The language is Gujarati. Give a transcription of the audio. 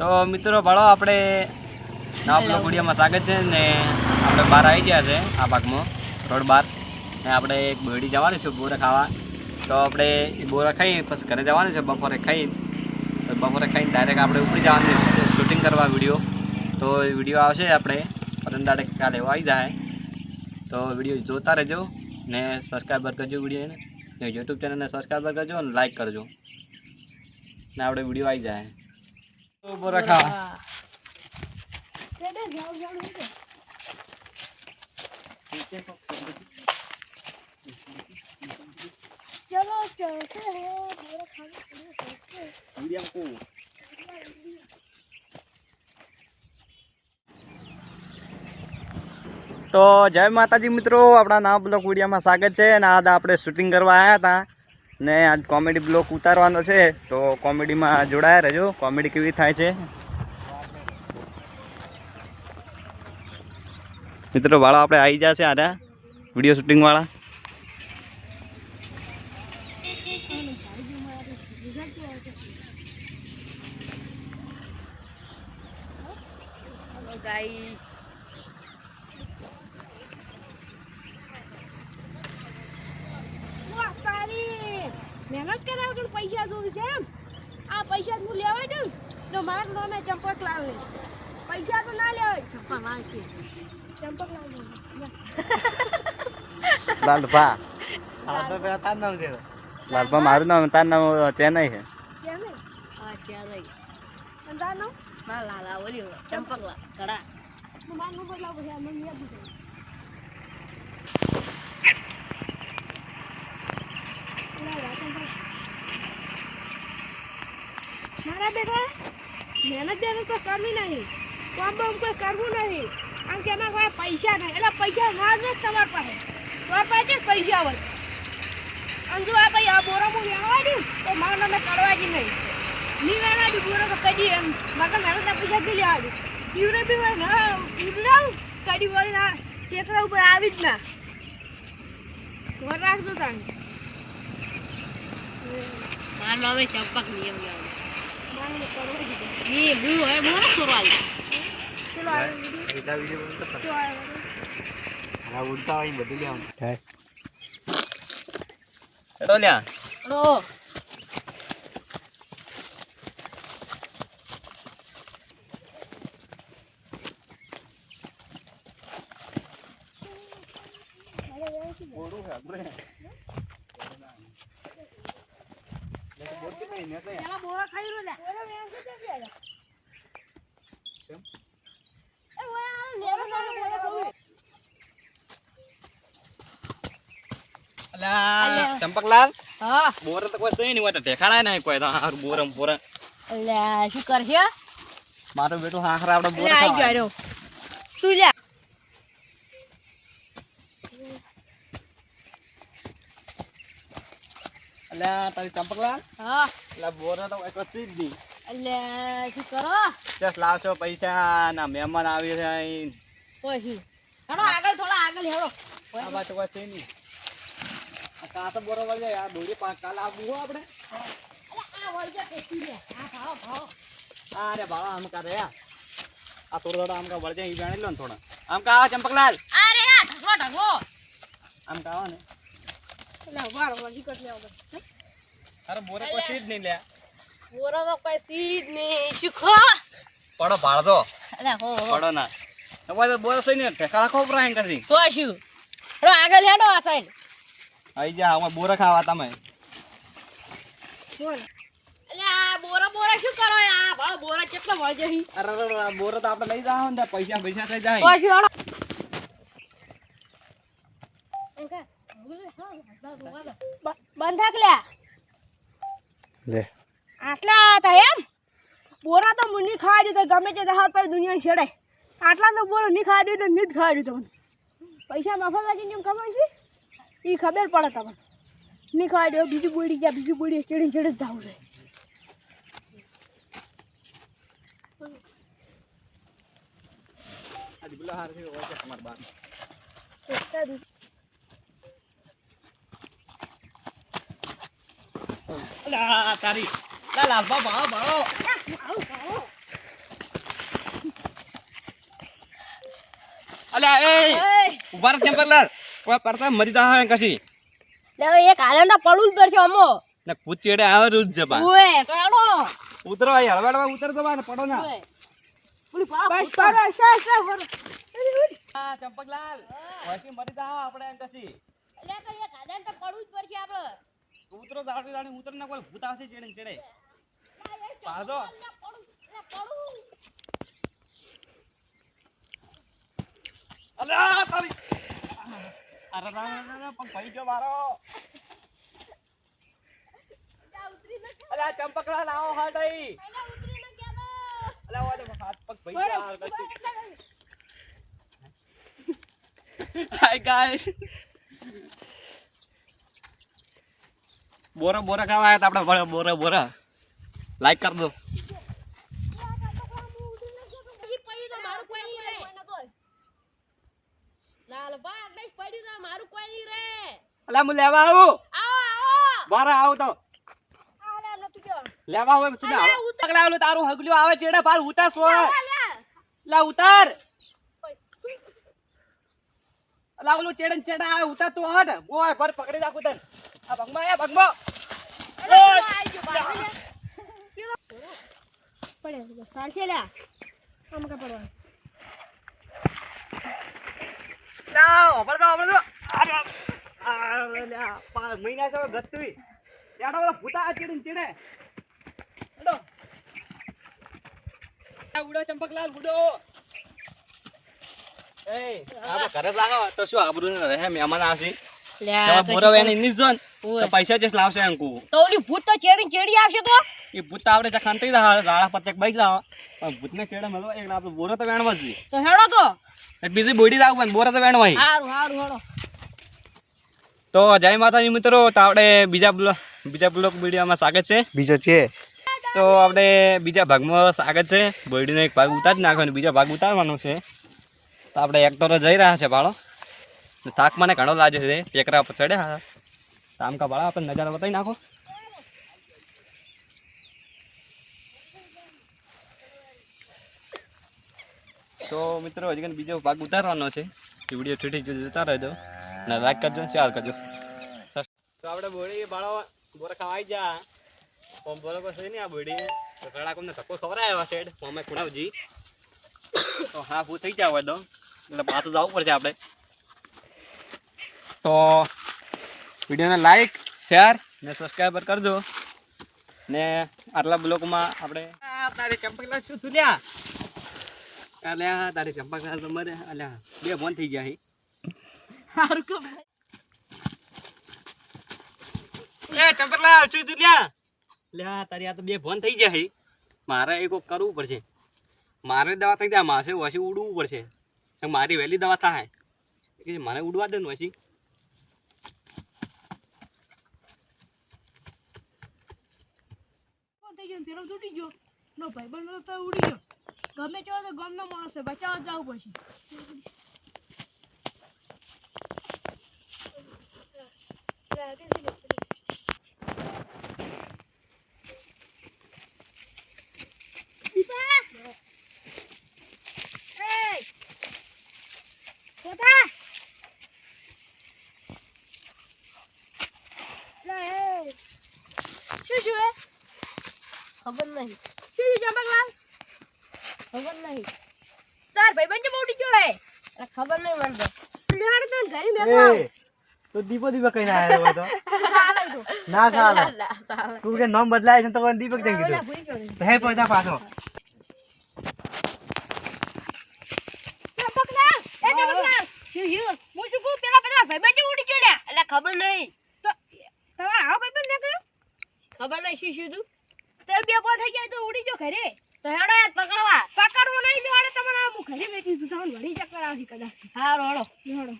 તો મિત્રો ભાળો આપણે આપણો ગુડિયામાં સ્વાગત છે ને આપણે બહાર આવી ગયા છે, આ ભાગમાં, રોડ બાર ને આપણે એક બેડી જવાની છે, બોરા ખાવા. તો આપણે એ બોરા ખાઈ, પછી ઘરે જવાનું છે, બપોરે ખાઈ. બપોરે ખાઈને ડાયરેક્ટ આપણે ઉપડી જવાનું શૂટિંગ કરવા વીડિયો. તો એ વીડિયો આવશે આપણે, પતંગ દાડે કાલે એવો આવી જાય. તો વીડિયો જોતા રહેજો ને સબસ્ક્રાઈબર કરજો વિડીયોને યુટ્યુબ ચેનલને સબસ્ક્રાઈબર કરજો અને લાઈક કરજો. ને આપણે વીડિયો આવી જાય. તો જય માતાજી મિત્રો, આપણા ના બ્લોક વિડીયામાં સ્વાગત છે અને આદા આપણે શૂટિંગ કરવા આવ્યા હતા. ને આજ કોમેડી બ્લોક ઉતારવાનો છે, તો કોમેડીમાં જોડાયા રહેજો. કોમેડી કેવી થાય છે? મિત્રો, વાળા આપણે આવી જશે આરા વીડિયો શૂટિંગ વાળા. हेलो મહેનત કરાવ કે પૈસા જોઈ છે એમ? આ પૈસા હું લેવાય દઉં તો મારું નામે ચંપક લાલ ને પૈસા તો ના લેવાય. ચંપક લાલ છે. ચંપક લાલ ને. લાલભા લાલભા મારું નામ તાર નામ ચેન્નઈ છે. ચેન્નઈ? હા અને તારું નામ? માં લાલા ઓલી ચંપકલા કડા હું મારું નંબર લાવો છે મને યાદ નથી. ના, ના, ચંપક. મારા બેટા? મહેનત જેને કોઈ કરવી નહીં. કોમ બામ કોઈ કરવું નહીં. કારણ કે એના પાસે પૈસા નહીં. એટલે પૈસા ના જ તમારી પાસે. તમારી પાસે પૈસા હોય. અને જો આ ભાઈ આ બોરા હું લેવા દઉં તો મારા નામે કરવા જ નહીં. ની વેણા દી બોરો તો કદી એમ. મારા મહેનત પૈસા જ લેવા દઉં પીવડે બી હોય ના ઈવરાવ કદી વળી ના ટેકરા ઉપર આવી જ ના. ઘર રાખજો તાને માર નામે ચંપક નિયમ લાવ મારે કરવા દીધું એ હું હે હું સુરવાલ ચલો આ વીડિયો ચલો આ હેડો લ્યા લો પેલા બોરા ખાઈ રહ્યો લે બોરા વ્યવસ્થિત નથી આયા કેમ? એ ઓય આ લેરો લેરો બોરા ખાવું અલ્યા ચંપકલાલ હા બોર તો કોઈ સહી નહીં હોય તો ઠેકાણાય નહીં કોઈ તો હારું બોરમ બોરા એટલે શું કરશે? મારો બેટો હાખરા આપણે બોર લે આઈ ગયો તું લે? અલ્યા તારી ચંપકલાલ હા એટલે બોર તો કોઈ કશી જ નહીં એટલે શું કરો દસ લાવશો પૈસા ના મહેમાન આવી છે અહીં પછી હેડો આગળ થોડા આગળ હેડો આ વાત કોઈ છે નહીં કાં તો બોરો વળી જાય આ દોરી પાંચ કાલ આવવું હો આપણે આ વળજે પેસી લે આ ભાવ ભાવ આ રે બાબા આમ કા રે આ થોડો થોડો આમ કા વળજે ઈ જાણી લો ને થોડા આમ કા ચંપકલાલ આ આ ઢગલો ઢગલો આમ કા ને લે વાર વાર કટ લે હવે અરે બોરે કોઈ સીધ નહીં લે બોરો તો કોઈ સીધ નહીં. શીખો પડો ભાળતો એટલે હો હો. પડો ના. તમારે તો બોરો સહી નહીં ઠેકાણા ખોપરા હેંગ કરી તો શું? હેડો આગળ હેડો આ સાઈડ આઈ જા હવે બોરા ખાવા તમે. બોલ એટલે આ બોરા બોરા શું કરો? આ ભાવ બોરા કેટલા વળજે હી અરે અરે બોરો તો આપણે લઈ જાવ ને પૈસા પૈસા થઈ તો જાય શું હેડો બ- બંધ થાક લે. લે આટલા હતા એમ બોરા તો મુની ખાવા દીધો ગમે તે હાથ પર દુનિયા છેડે આટલા તો બોરો નહીં ખાવા દીધો નહીં જ ખાવા દીધો મને. પૈસા માફા લાગીને એમ ખબર છે? એ ખબર પડે તમને. નહીં ખાવા દો બીજું બોડી ગયા બીજું બોડી ચડી ચડી જ જવું છે. પેલો હાર છે તમારા લા તારી લા લાંબા ભાવ ભાવ અલ્યા એ ઊભા રહે ટેમ્પરલર કોઈ કરતા મરી જા હે કશી. લે એક આલેના પડું જ પડશે અમો. ને કૂચેડે આવે રૂજ જબા. ઓએ કાડો ઉતરો આ હળવાડવા ઉતર જવા ને પડો ના. ઓલી પા પડો સા સા આ ચંપકલાલ વાસી મરી જા આપણે કશી. લે તો એક આલેના પડું જ પડશે આપણે. ઉતરો દાડી દાડી ઉતર ના કોઈ ભૂત આવશે જેણે ચડે ચેડે પાડો લે પડવું, લે પડવું. અલ્યા તારી. અરે ના ના ના પણ ભાઈ જો મારો. અલા ચંપકડા લાવો હાડઈ અલ્યા ચંપકલાલ આવો હાટ અહીં લે ઉતરી ન કે ને. અલ્યા વાજે હાથ પગ ભાઈ હાય ગાઈસ બોરા બોરા ખાવા આયા તા આપણે બોરા બોરા. લાઈક કર દો. અલ્યા હું લેવા આવું? બોરા આવું તો. લેવા આવું સીધા. અલ્યા, ઉતાર. તારું હગલું આવે ચેડે પાર ઉતાર સો લે ઉતાર. અલા ચેડન ચેડા આવે ઉતાર તું હટ. ઓય પર પકડી રાખું તને. આ ભંગમાં આ ભંગમાં. પડે ચાલશે લ્યા આમ કા પડવાનું અરે લ્યા મહિના છે ગત્તુઈ ભૂતા ચેડે હેડો ઉડો ચંપકલાલ ઉડો એ આપણે ઘરે લાગો તો શું આબરૂ રહે મહેમાન આવશે તમે બોરવ એને ઇન્ની જોન પૈસા જ લાવશે અંકુ. તો ઓલી ભૂત તો ચેડી ચેડી આવશે તો? એ ભૂત તો આપણે ખાન થઈ રહ્યા રાળા પત્તે બાઈક લાવો પણ ભૂતને ચેડે મળો એક આપણે બોરો તો વેણવા જ તો હેડો તો. બીજી બોડી લાવું પણ બોરો તો વેણવા હારું હારું હેડો. તો જય માતાજી મિત્રો તો આપણે બીજા બ્લોક બીજા બ્લોક વિડીયોમાં સ્વાગત છે. બીજો છે. તો આપણે બીજા ભાગમાં સ્વાગત છે. બોડીનો એક ભાગ ઉતારી નાખવાનો બીજો ભાગ ઉતારવાનો છે. તો આપણે એક તો જઈ રહ્યા છે બાળો થાક મને ઘણો લાગે છે. ટેકરા પર ચડ્યા તામ વાળા ભાડા આપણે નજારા બતાવી નાખો. તો મિત્રો હજી બીજો ભાગ ઉતારવાનો છે. એ વીડિયો ઠીઠી જોજો જોતા રહેજો. અને લાઈક કરજો શેર કરજો. તો આપણે બોડી બાળો બોરા ખાવાઈ જા ઓમ બોલો કશે નહીં આ બોડી. તો ઘણા કોમને ધક્કો ખવડાયો છે અમે કુણાવજી. તો હા ફૂ થઈ જાવ તો. એટલે પાછું જવું પડશે આપણે. તો વિડીયોને લાઈક શેર ને સબસ્ક્રાઈબર કરજો. ને આટલા બ્લોકમાં આપણે તારી ચંપકલા શું તુલ્યા અલ્યા તારી ચંપકલા તો મરે. અલ્યા બે ફોન થઈ ગયા હી. હારું કે એ ચંપકલા શું તુલ્યા લ્યા? તારી આ તો બે ફોન થઈ ગયા હી. મારે એક કોક કરવું પડશે. મારે દવા થઈ જાય માસે વસી ઉડવું પડશે. મારી વહેલી દવા થાય. કે મને ઉડવા દે ને વસી થઈ ગયું પેલો તૂટી ગયો. નો ભાઈ, બંધ તો ઉડી ગયો. ગમે તેવો તો ગમનો માણસ છે બચાવવા જવું પડશે. પોતા લે એ શું શું હે ખબર નહીં. શું ચંપકલાલ ખબર નહીં. તાર ભાઈ બંજે ઉડી ગયો હે. અરે ખબર નહીં મને તો. લેવાડ તને ઘરે મેકો એ તો દીપો દીપક કઈ ના આવ્યો તો. ના સાલા. તું કે નામ બદલાય છે તો કોણ દીપક ઓલા કીધું. હે પોતા પાછો ખબર નહીં. ખબર નહીં શું શું તું? તો બે પોલ થઈ જાય તો ઉડી ગયો ઘરે. તો હેડો યાર પકડવા. પકડવો નહીં લેવાડે તમારે હું ઘરે બેઠી છું તમને વળી ચક્કર આવી કદાચ. હા રોડો લેવાડો